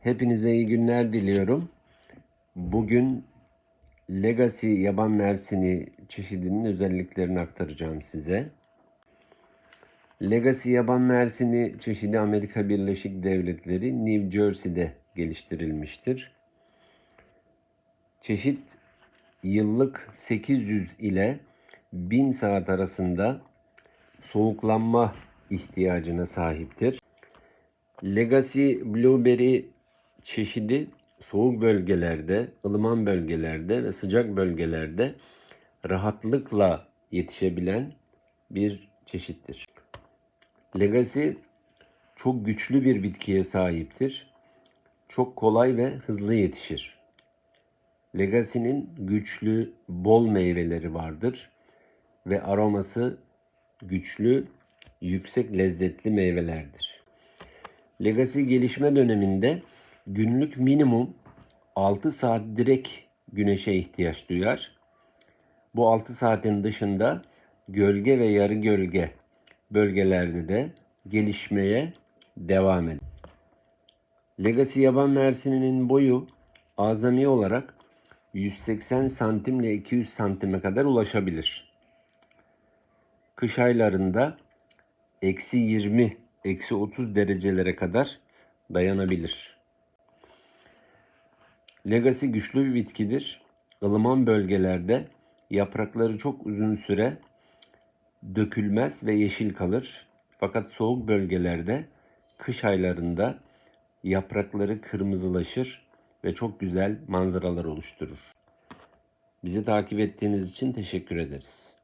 Hepinize iyi günler diliyorum. Bugün Legacy yaban mersini çeşidinin özelliklerini aktaracağım size. Legacy yaban mersini çeşidi Amerika Birleşik Devletleri New Jersey'de geliştirilmiştir. Çeşit yıllık 800 ile 1000 saat arasında soğuklanma ihtiyacına sahiptir. Legacy Blueberry çeşidi soğuk bölgelerde, ılıman bölgelerde ve sıcak bölgelerde rahatlıkla yetişebilen bir çeşittir. Legacy çok güçlü bir bitkiye sahiptir. Çok kolay ve hızlı yetişir. Legacy'nin güçlü, bol meyveleri vardır ve aroması güçlü, yüksek lezzetli meyvelerdir. Legacy gelişme döneminde günlük minimum 6 saat direkt güneşe ihtiyaç duyar. Bu 6 saatin dışında gölge ve yarı gölge bölgelerde de gelişmeye devam eder. Legacy yaban mersininin boyu azami olarak 180 santim ile 200 santime kadar ulaşabilir. Kış aylarında eksi 20, eksi 30 derecelere kadar dayanabilir. Legacy güçlü bir bitkidir. Ilıman bölgelerde yaprakları çok uzun süre dökülmez ve yeşil kalır. Fakat soğuk bölgelerde kış aylarında yaprakları kırmızılaşır ve çok güzel manzaralar oluşturur. Bizi takip ettiğiniz için teşekkür ederiz.